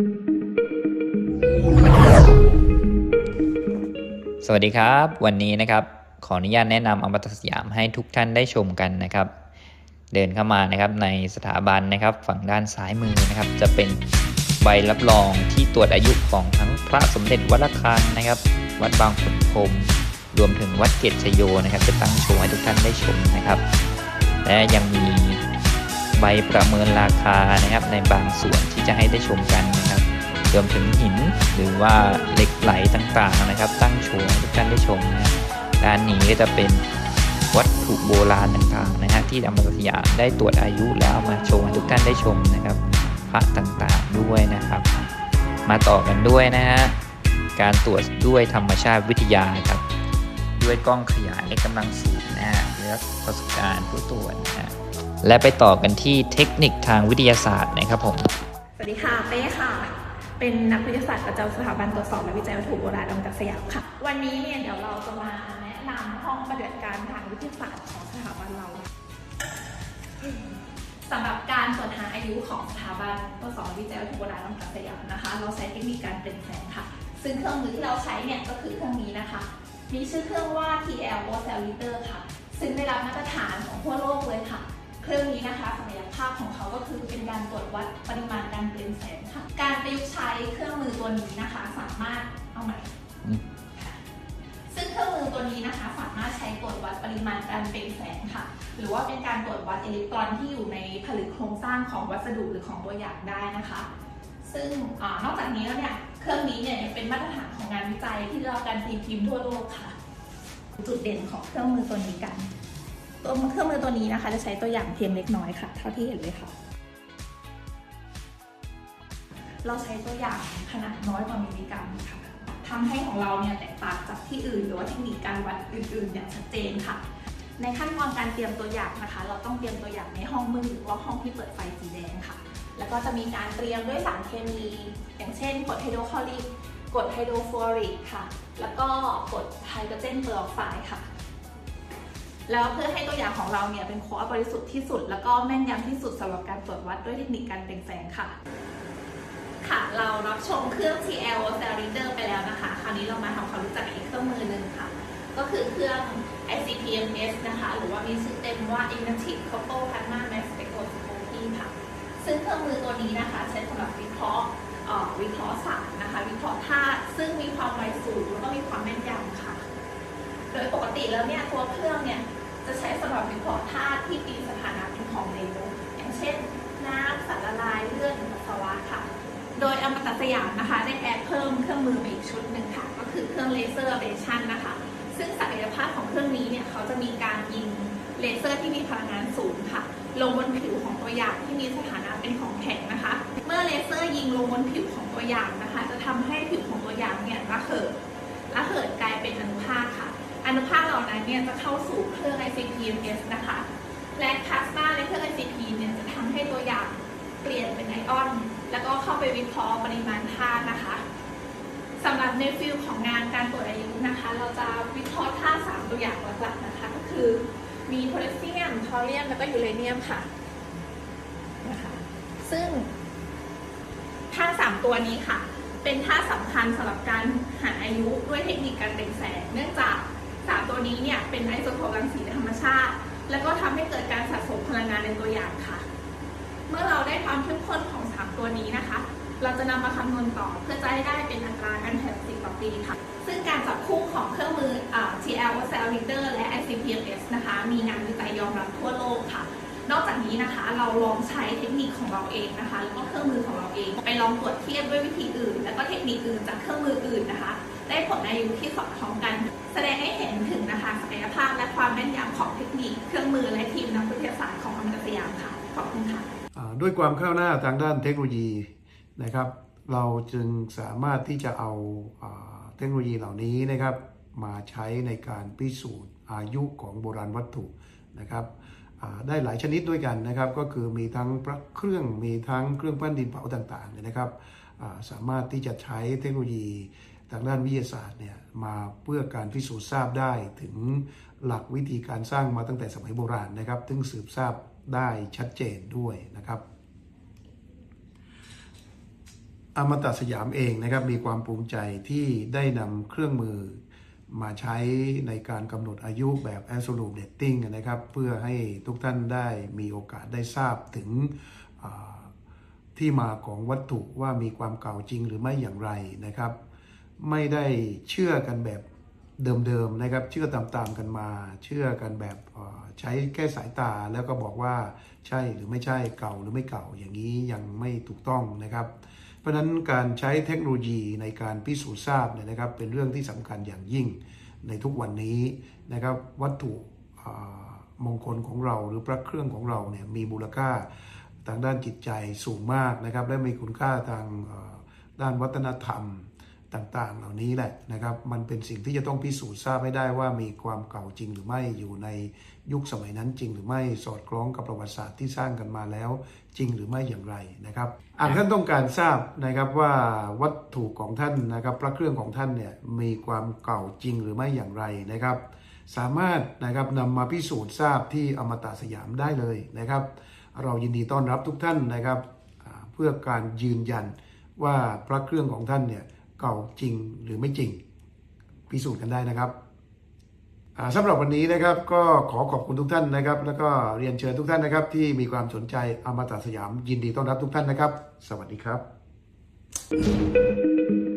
สวัสดีครับ วันนี้นะครับ ขออนุญาตแนะนำอมตะสยามให้ทุกท่านได้ชมกันนะครับ เดินเข้ามานะครับในสถาบันนะครับ ฝั่งด้านซ้ายมือนะครับ จะเป็นใบรับรองที่ตรวจอายุของทั้งพระสมเด็จวัดระฆังนะครับ วัดบางขุนพรหมรวมถึงวัดเกตชโยนะครับ จะตั้งโชว์ให้ทุกท่านได้ชมนะครับ และยังมีใบประเมินราคานะครับในบางส่วนที่จะให้ได้ชมกัน รวมถึงหินหรือว่าเหล็กไหลต่างๆนะครับ ตั้งโชว์ทุกท่านได้ชมนะด้านนี้ก็จะเป็นวัตถุโบราณต่างๆนะฮะที่อมตะสยามได้ตรวจอายุแล้วมาโชว์ให้ทุกท่านได้ชมนะครับพระต่างๆด้วยนะครับ มาต่อกันด้วยนะฮะการตรวจด้วยธรรมชาติวิทยาครับด้วยกล้องขยายกำลังสูงนะฮะและประสบการณ์ผู้ตรวจนะฮะและไปต่อกันที่เทคนิคทางวิทยาศาสตร์นะครับผม สวัสดีค่ะเป้ค่ะ เป็นนักวิทยาศาสตร์ประจำสถาบันตรวจสอบและวิจัยวัตถุโบราณอมตะสยามค่ะ วันนี้เนี่ยเดี๋ยวเราจะมาแนะนำห้องปฏิบัติการทางวิทยาศาสตร์ของสถาบันเราสำหรับการตรวจหาอายุของสถาบันตรวจสอบและวิจัยวัตถุโบราณอมตะสยามนะคะ เราใช้เทคนิคการเปลี่ยนแปลงค่ะ ซึ่งเครื่องมือที่เราใช้เนี่ยก็คือเครื่องนี้นะคะ มีชื่อเครื่องว่า TL o c e l l i t e r ค่ะ ซึ่งได้รับมาตรฐานของทั่วโลกเลยค่ะ เครื่องนี้นะคะศักยภาพของเขาก็คือเป็นการตรวจวัดปริมาณการเปลี่ยนแสงค่ะ การประยุกต์ใช้เครื่องมือตัวนี้นะคะ สามารถเอาใหม่อืมค่ะซึ่งเครื่องมือตัวนี้นะคะ สามารถใช้ตรวจวัดปริมาณการเปล่งแสงค่ะ หรือว่าเป็นการตรวจวัดอิเล็กตรอนที่อยู่ในผลึกโครงสร้างของวัสดุหรือของตัวอย่างได้นะคะ ซึ่งอานอกจากนี้แล้วเนี่ยเครื่องนี้เนี่ยยังเป็นมาตรฐานของงานวิจัยที่ได้รับการตีพิมพ์ทั่วโลกค่ะ จุดเด่นของเครื่องมือตัวนี้กัน ตัวเครื่องมือตัวนี้นะคะ จะใช้ตัวอย่างเพียงเล็กน้อยค่ะ เท่าที่เห็นเลยค่ะ เราใช้ตัวอย่างขนาดน้อยกว่ามิลลิกรัมค่ะทำให้ของเราเนี่ยแตกต่างจากที่อื่น หรือว่าเทคนิคการวัดอื่นๆอย่างชัดเจนค่ะ ในขั้นตอนการเตรียมตัวอย่างนะคะ เราต้องเตรียมตัวอย่างในห้องมืดหรือว่าห้องที่เปิดไฟสีแดงค่ะ แล้วก็จะมีการเตรียมด้วยสารเคมี อย่างเช่นกรดไฮโดรคลอริกกรดไฮโดรฟลูออริกค่ะ แล้วก็กรดไฮโดรเจนเปอร์ออกไซด์ค่ะ แล้วเพื่อให้ตัวอย่างของเราเนี่ยเป็นโค้ดบริสุทธิ์ที่สุด แล้วก็แม่นยำที่สุดสำหรับการตรวจวัดด้วยเทคนิคการเปล่งแสงค่ะ ค่ะเรารับชมเครื่อง TL Cell Reader ไปแล้วนะคะ คราวนี้เรามาทำความรู้จักอีกเครื่องมือหนึ่งค่ะ ก็คือเครื่อง ICP-MS นะคะ หรือว่ามีชื่อเต็มว่า Magnetic Coupled Plasma Mass Spectroscopy ค่ะ ซึ่งเครื่องมือตัวนี้นะคะ ใช้สำหรับวิเคราะห์วิเคราะห์สารนะคะ วิเคราะห์ธาตุซึ่งมีความไวสูงแล้วก็มีความแม่นยำค่ะ โดยปกติแล้วเนี่ยตัวเครื่องเนี่ย จะใช้สำหรับวิเคราะห์ธาตุที่มีสถานะเป็นของเหลวอย่างเช่น น้ำสารละลายเลือดหรือปัสสาวะค่ะ โดยอมตะสยามนะคะ ได้แอดเพิ่มเครื่องมือมาอีกชุดหนึ่งค่ะ ก็คือเครื่องเลเซอร์เบชันนะคะ ซึ่งศักยภาพของเครื่องนี้เนี่ยเขาจะมีการยิงเลเซอร์ที่มีพลังงานสูงค่ะ ลงบนผิวของตัวอย่างที่มีสถานะเป็นของแข็งนะคะ เมื่อเลเซอร์ยิงลงบนผิวของตัวอย่างนะคะ จะทำให้ผิวของตัวอย่างเนี่ยระเหยระเหิดกลายเป็นอนุภาคค่ะ นั้นเนี่ยจะเข้าสู่เครื่อง ICP-MS นะคะ และพลาสมาในเครื่อง ICP เนี่ยจะทำให้ตัวอย่างเปลี่ยนเป็นไอออน แล้วก็เข้าไปวิเคราะห์ปริมาณธาตุนะคะสำหรับในฟิลของงานการตรวจอายุนะคะ เราจะวิเคราะห์ธาตุสามตัวอย่างหลักๆนะคะ ก็คือมีโพแทสเซียม ทอเรียม แล้วก็ยูเรเนียมค่ะนะคะซึ่งธาตุสามตัวนี้ค่ะ เป็นธาตุสำคัญสำหรับการหาอายุด้วยเทคนิคการเปล่งแสง เนื่องจาก สามตัวนี้เนี่ยเป็นไอโซโทปรังสีธรรมชาติ แล้วก็ทำให้เกิดการสะสมพลังงานในตัวอย่างค่ะ เมื่อเราได้ความเข้มข้นของสามตัวนี้นะคะ เราจะนำมาคำนวณต่อเพื่อจะให้ได้เป็นอัตราการแผ่สิบต่อปีค่ะ ซึ่งการจับคู่ของเครื่องมืออ่า TL Cell Reader และ ICP-MS นะคะ มีงานวิจัยยอมรับทั่วโลกค่ะนอกจากนี้นะคะเราลองใช้เทคนิคของเราเองนะคะ แล้วก็เครื่องมือของเราเอง ไปลองตรวจเทียบด้วยวิธีอื่น แล้วก็เทคนิคอื่นจากเครื่องมืออื่นนะคะ ได้ผลอายุที่สอดคล้องกัน แสดงให้เห็นถึงนะคะศักยภาพและความแม่นยำของเทคนิค เครื่องมือและทีมนักวิทยาศาสตร์ของอเมริกาสยามค่ะ ขอบคุณค่ะด้วยความก้าวหน้าทางด้านเทคโนโลยีนะครับ เราจึงสามารถที่จะเอาอาเทคโนโลยีเหล่านี้นะครับ มาใช้ในการพิสูจน์อายุของโบราณวัตถุนะครับได้หลายชนิดด้วยกันนะครับ ก็คือมีทั้งพระเครื่องมีทั้งเครื่องปั้นดินเผาต่างๆเนี่ยนะครับาสามารถที่จะใช้เทคโนโลยี ทางด้านวิทยาศาสตร์เนี่ยมาเพื่อการพิสูจน์ทราบได้ถึงหลักวิธีการสร้างมาตั้งแต่สมัยโบราณนะครับซึ่งสืบทราบได้ชัดเจนด้วยนะครับอมตะสยามเองนะครับมีความภูมิใจที่ได้นำเครื่องมือมาใช้ในการกำหนดอายุแบบ absolute dating นะครับ เพื่อให้ทุกท่านได้มีโอกาสได้ทราบถึงที่มาของวัตถุว่ามีความเก่าจริงหรือไม่อย่างไรนะครับ ไม่ได้เชื่อกันแบบเดิมๆนะครับ เชื่อตามๆกันมา เชื่อกันแบบใช้แค่สายตาแล้วก็บอกว่าใช่หรือไม่ใช่เก่าหรือไม่เก่าอย่างนี้ยังไม่ถูกต้องนะครับ เพราะฉะนั้นการใช้เทคโนโลยีในการพิสูจน์ทราบเนี่ยนะครับ เป็นเรื่องที่สำคัญอย่างยิ่งในทุกวันนี้นะครับ วัตถุมงคลของเราหรือพระเครื่องของเราเนี่ยมีมูลค่าทางด้านจิตใจสูงมากนะครับ และมีคุณค่าทางด้านวัฒนธรรม ต่างๆ เหล่านี้แหละนะครับ มันเป็นสิ่งที่จะต้องพิสูจน์ทราบให้ได้ว่ามีความเก่าจริงหรือไม่อยู่ในยุคสมัยนั้นจริงหรือไม่สอดคล้องกับประวัติศาสตร์ที่สร้างกันมาแล้ว จริงหรือไม่อย่างไรนะครับอ่ากท่านต้องการทราบนะครับว่าวัตถุของท่านนะครับ พระเครื่องของท่านเนี่ยมีความเก่าจริงหรือไม่อย่างไรนะครับ สามารถนะครับนำมาพิสูจน์ทราบที่อมตะสยามได้เลยนะครับ เรายินดีต้อนรับทุกท่านนะครับ เพื่อการยืนยันว่าพระเครื่องของท่านเนี่ย เก่าจริงหรือไม่จริง พิสูจน์กันได้นะครับอ่าสำหรับวันนี้นะครับก็ขอขอบคุณทุกท่านนะครับ แล้วก็เรียนเชิญทุกท่านนะครับ ที่มีความสนใจอมตะสยามยินดีต้อนรับทุกท่านนะครับ สวัสดีครับ